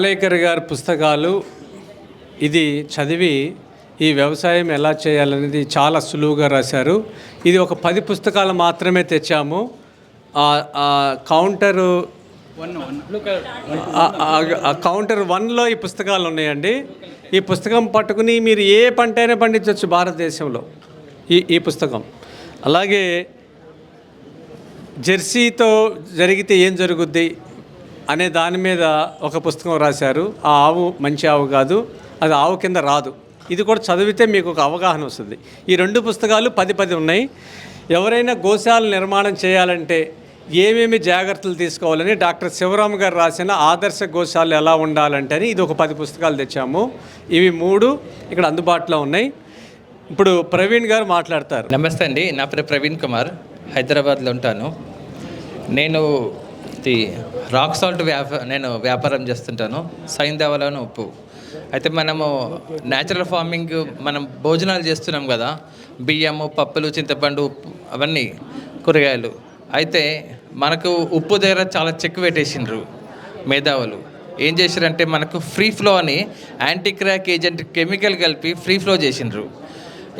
పాలేకర్ గారి పుస్తకాలు ఇది చదివి ఈ వ్యవసాయం ఎలా చేయాలనేది చాలా సులువుగా రాశారు. ఇది ఒక పది పుస్తకాలు మాత్రమే తెచ్చాము. కౌంటరు కౌంటర్ వన్లో ఈ పుస్తకాలు ఉన్నాయండి. ఈ పుస్తకం పట్టుకుని మీరు ఏ పంట అయినా పండించవచ్చు భారతదేశంలో. ఈ ఈ పుస్తకం. అలాగే జెర్సీతో జరిగితే ఏం జరుగుద్ది? అనే దాని మీద ఒక పుస్తకం రాశారు. ఆ ఆవు మంచి ఆవు కాదు అది ఆవు కింద రాదు. ఇది కూడా చదివితే మీకు ఒక అవగాహన వస్తుంది. ఈ రెండు పుస్తకాలు పది పది ఉన్నాయి. ఎవరైనా గోశాల నిర్మాణం చేయాలంటే ఏమేమి జాగ్రత్తలు తీసుకోవాలని డాక్టర్ శివరామ్ గారు రాసిన ఆదర్శ గోశాలలు ఎలా ఉండాలంటే అని ఇది ఒక పది పుస్తకాలు తెచ్చాము. ఇవి మూడు ఇక్కడ అందుబాటులో ఉన్నాయి. ఇప్పుడు ప్రవీణ్ గారు మాట్లాడతారు. నమస్తే అండి. నా పేరు ప్రవీణ్ కుమార్. హైదరాబాద్లో ఉంటాను. నేను ది రాక్ సాల్ట్ వ్యాప నేను వ్యాపారం చేస్తుంటాను. సైంధవలోని ఉప్పు. అయితే మనము న్యాచురల్ ఫార్మింగ్ మనం భోజనాలు చేస్తున్నాం కదా. బియ్యము పప్పులు చింతపండు ఉప్పు అవన్నీ కూరగాయలు. అయితే మనకు ఉప్పు దగ్గర చాలా చెక్ పెట్టేసిండ్రు మేధావులు. ఏం చేశారంటే మనకు ఫ్రీ ఫ్లో అని యాంటీ క్రాక్ ఏజెంట్ కెమికల్ కలిపి ఫ్రీ ఫ్లో చేసిండ్రు.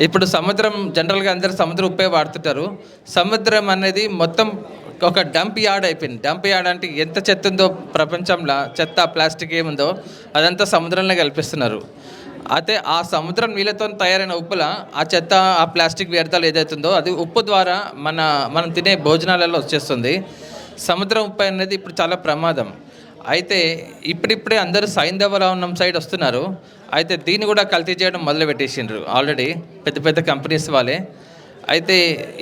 ఇప్పుడు సముద్రం జనరల్గా అందరూ సముద్రం ఉప్పే వాడుతుంటారు. సముద్రం అనేది మొత్తం ఒక డంప్ యార్డ్ అయిపోయింది. డంప్ యార్డ్ అంటే ఎంత చెత్త ఉందో ప్రపంచంలో చెత్త ప్లాస్టిక్ ఏముందో అదంతా సముద్రంలో కల్పిస్తున్నారు. అయితే ఆ సముద్రం నీళ్ళతో తయారైన ఉప్పుల ఆ చెత్త ఆ ప్లాస్టిక్ వ్యర్థాలు ఏదైతుందో అది ఉప్పు ద్వారా మన మనం తినే భోజనాలలో వచ్చేస్తుంది. సముద్రం ఉప్పు అనేది ఇప్పుడు చాలా ప్రమాదం. అయితే ఇప్పుడిప్పుడే అందరూ సైంధవరావనం సైడ్ వస్తున్నారు. అయితే దీన్ని కూడా కల్తీ చేయడం మొదలు పెట్టేసిండ్రు ఆల్రెడీ పెద్ద పెద్ద కంపెనీస్ వాళ్ళే. అయితే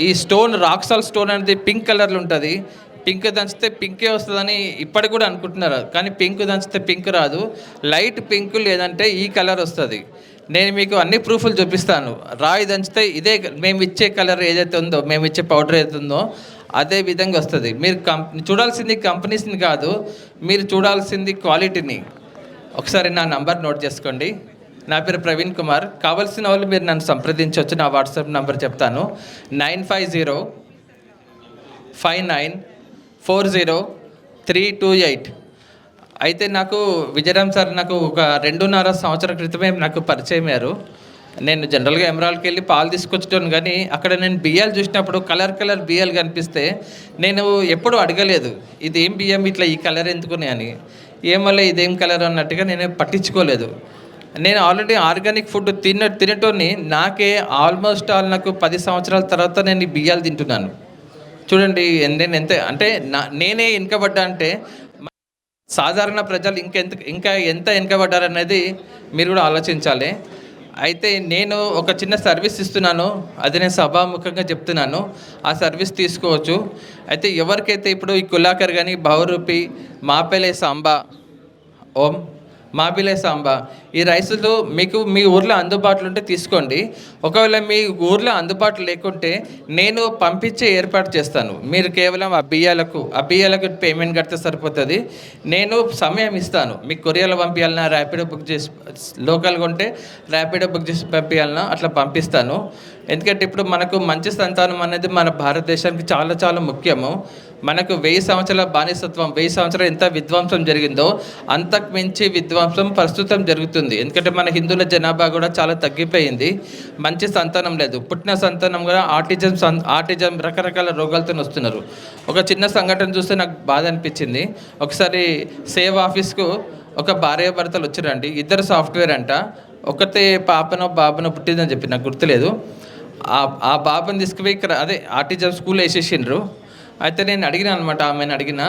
ఈ స్టోన్ రాక్సాల్ స్టోన్ అనేది పింక్ కలర్లో ఉంటుంది. పింక్ దంచితే పింకే వస్తుందని ఇప్పటికి కూడా అనుకుంటున్నారు. కానీ పింక్ దంచితే పింక్ రాదు. లైట్ పింక్ లేదంటే ఈ కలర్ వస్తుంది. నేను మీకు అన్ని ప్రూఫ్లు చూపిస్తాను. రాయి దంచితే ఇదే మేము ఇచ్చే కలర్ ఏదైతే ఉందో మేము ఇచ్చే పౌడర్ ఏదైతే ఉందో అదే విధంగా వస్తుంది. మీరు కం చూడాల్సింది కంపెనీస్ని కాదు మీరు చూడాల్సింది క్వాలిటీని. ఒకసారి నా నంబర్ నోట్ చేసుకోండి. నా పేరు ప్రవీణ్ కుమార్. కావాల్సిన వాళ్ళు మీరు నన్ను సంప్రదించవచ్చు. నా వాట్సాప్ నంబర్ చెప్తాను. Nine five zero five nine four zero three two eight. అయితే నాకు విజయరామ్ సార్ నాకు ఒక రెండున్నర సంవత్సరం క్రితమే నాకు పరిచయం అయ్యారు. నేను జనరల్గా ఎమరాల్కి వెళ్ళి పాలు తీసుకొచ్చాను కానీ అక్కడ నేను బియ్యాలు చూసినప్పుడు కలర్ కలర్ బియ్యాలు కనిపిస్తే నేను ఎప్పుడూ అడగలేదు ఇది ఏం బియ్యం? ఇట్లా ఈ కలర్ ఎందుకుని అని ఏం వల్ల ఇదేం కలర్? అన్నట్టుగా నేను పట్టించుకోలేదు. నేను ఆల్రెడీ ఆర్గానిక్ ఫుడ్ తిన్న తినటోని నాకే ఆల్మోస్ట్ ఆల్ నాకు పది సంవత్సరాల తర్వాత నేను ఈ బియ్యాలు తింటున్నాను. చూడండి నేను ఎంత అంటే నా నేనే వెనుకబడ్డా అంటే సాధారణ ప్రజలు ఇంకెంత ఇంకా ఎంత వెనుకబడ్డారనేది మీరు కూడా ఆలోచించాలి. అయితే నేను ఒక చిన్న సర్వీస్ ఇస్తున్నాను అది నేను సభాముఖంగా చెప్తున్నాను. ఆ సర్వీస్ తీసుకోవచ్చు. అయితే ఎవరికైతే ఇప్పుడు ఈ కులాకర్ కానీ బహురూపి మాపెలే సాంబా ఓం మాబిలే సాంబా. ఈ రైసులు మీకు మీ ఊర్లో అందుబాటులో ఉంటే తీసుకోండి. ఒకవేళ మీ ఊర్లో అందుబాటులో లేకుంటే నేను పంపించే ఏర్పాటు చేస్తాను. మీరు కేవలం ఆ బియ్యాలకు ఆ బియ్యాలకు పేమెంట్ కడితే సరిపోతుంది. నేను సమయం ఇస్తాను. మీకు కొరియాలో పంపించాలన్నా ర్యాపిడో బుక్ చేసి లోకల్గా ఉంటే ర్యాపిడో బుక్ చేసి పంపించాలన్నా అట్లా పంపిస్తాను. ఎందుకంటే ఇప్పుడు మనకు మంచి సంతానం అనేది మన భారతదేశానికి చాలా చాలా ముఖ్యము. మనకు వెయ్యి సంవత్సరాల బానిసత్వం వెయ్యి సంవత్సరాలు ఎంత విధ్వంసం జరిగిందో అంతకు మించి విధ్వంసం ప్రస్తుతం జరుగుతుంది. ఎందుకంటే మన హిందువుల జనాభా కూడా చాలా తగ్గిపోయింది. మంచి సంతానం లేదు. పుట్టిన సంతానం కూడా ఆర్టిజం సం ఆర్టిజం రకరకాల రోగాలతో వస్తున్నారు ఒక చిన్న సంఘటన చూస్తే నాకు బాధ అనిపించింది. ఒకసారి సేవ్ ఆఫీస్కు ఒక భార్య భర్తలు వచ్చిరండి. ఇద్దరు సాఫ్ట్వేర్ అంట. ఒకతే పాపనో బాబనో పుట్టిందని చెప్పి నాకు గుర్తులేదు. ఆ ఆ బాబుని తీసుకుపోయి ఇక్కడ అదే ఆర్టిజం స్కూల్ వేసేసిండ్రు. అయితే నేను అడిగిన అనమాట ఆమెను అడిగిన.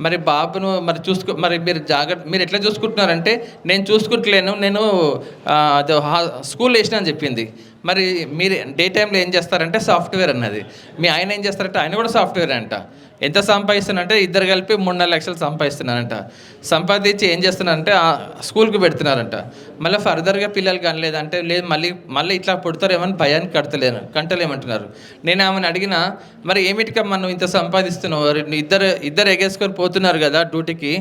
మరి బాబును మరి చూసుకో మరి మీరు జాగ్రత్త మీరు ఎట్లా చూసుకుంటున్నారంటే నేను చూసుకుంటలేను నేను అది స్కూల్ వేసిన అని చెప్పింది. మరి మీరు డే టైంలో ఏం చేస్తారంటే సాఫ్ట్వేర్ అన్నది. మీ ఆయన ఏం చేస్తారంటే ఆయన కూడా సాఫ్ట్వేర్ అంట. ఎంత సంపాదిస్తున్నారంటే ఇద్దరు కలిపి మూడు నాలుగు లక్షలు సంపాదిస్తున్నారంట. సంపాదించి ఏం చేస్తున్నారంటే స్కూల్కి పెడుతున్నారంట. మళ్ళీ ఫర్దర్గా పిల్లలు కనలేదంటే లేదు మళ్ళీ మళ్ళీ ఇట్లా పుడతారేమని భయానికి కడతలేను కంటలేమంటున్నారు నేను ఆమెను అడిగిన మరి ఏమిటిగా మనం ఇంత సంపాదిస్తున్నావు? ఇద్దరు ఇద్దరు ఎగేసుకొని పోతున్నారు కదా డ్యూటీకి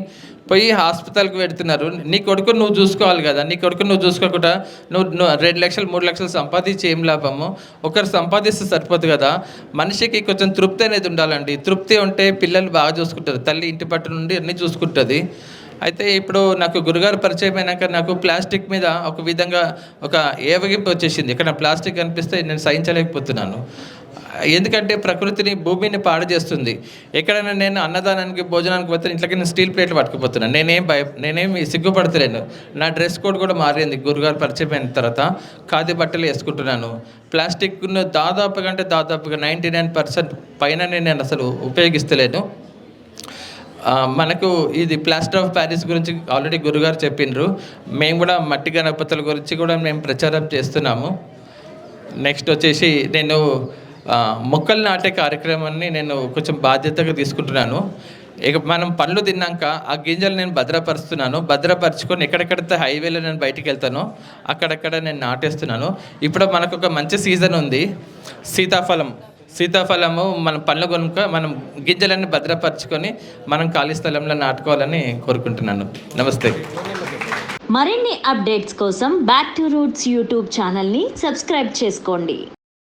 పోయి హాస్పిటల్కి పెడుతున్నారు నీ కొడుకు నువ్వు చూసుకోవాలి కదా నీ కొడుకు నువ్వు చూసుకోకుండా నువ్వు నువ్వు రెండు లక్షలు మూడు లక్షలు సంపాదించి ఏం లాభము? ఒకరు సంపాదిస్తే సరిపోదు కదా. మనిషికి కొంచెం తృప్తి అనేది ఉండాలండి. తృప్తి ఉంటే పిల్లలు బాగా చూసుకుంటారు. తల్లి ఇంటి పట్టు నుండి అన్నీ చూసుకుంటుంది. అయితే ఇప్పుడు నాకు గురుగారు పరిచయం అయినాక నాకు ప్లాస్టిక్ మీద ఒక విధంగా ఒక ఏవగింపు వచ్చేసింది. ఇక్కడ ప్లాస్టిక్ కనిపిస్తే నేను సహించలేకపోతున్నాను. ఎందుకంటే ప్రకృతిని భూమిని పాడు చేస్తుంది. ఎక్కడైనా నేను అన్నదానానికి భోజనానికి పోతే ఇంట్లోకి నేను స్టీల్ ప్లేట్లు పట్టుకుపోతున్నాను నేనేం భయ నేనేమి సిగ్గుపడతలేను. నా డ్రెస్ కోడ్ కూడా మారింది. గురుగారు పరిచయం అయిన తర్వాత ఖాదీ బట్టలు వేసుకుంటున్నాను. ప్లాస్టిక్ను దాదాపుగా అంటే దాదాపుగా నైంటీ నైన్ పర్సెంట్ పైన నేను అసలు ఉపయోగిస్తలేను. మనకు ఇది ప్లాస్టర్ ఆఫ్ ప్యారిస్ గురించి ఆల్రెడీ గురుగారు చెప్పిండ్రు. మేము కూడా మట్టి గణపతుల గురించి కూడా మేము ప్రచారం చేస్తున్నాము. నెక్స్ట్ వచ్చేసి నేను మొక్కలు నాటే కార్యక్రమాన్ని నేను కొంచెం బాధ్యతగా తీసుకుంటున్నాను. ఇక మనం పళ్ళు తిన్నాక ఆ గింజలు నేను భద్రపరుస్తున్నాను. భద్రపరుచుకొని ఎక్కడెక్కడైతే హైవేలో నేను బయటికి వెళ్తానో అక్కడక్కడ నేను నాటేస్తున్నాను. ఇప్పుడు మనకు ఒక మంచి సీజన్ ఉంది. సీతాఫలం. సీతాఫలము మనం పండ్లు కొనుక మనం గింజలన్నీ భద్రపరచుకొని మనం ఖాళీ స్థలంలో నాటుకోవాలని కోరుకుంటున్నాను. నమస్తే. మరిన్ని అప్డేట్స్ కోసం బ్యాక్ టు రూట్స్ యూట్యూబ్ ఛానల్ని సబ్స్క్రైబ్ చేసుకోండి.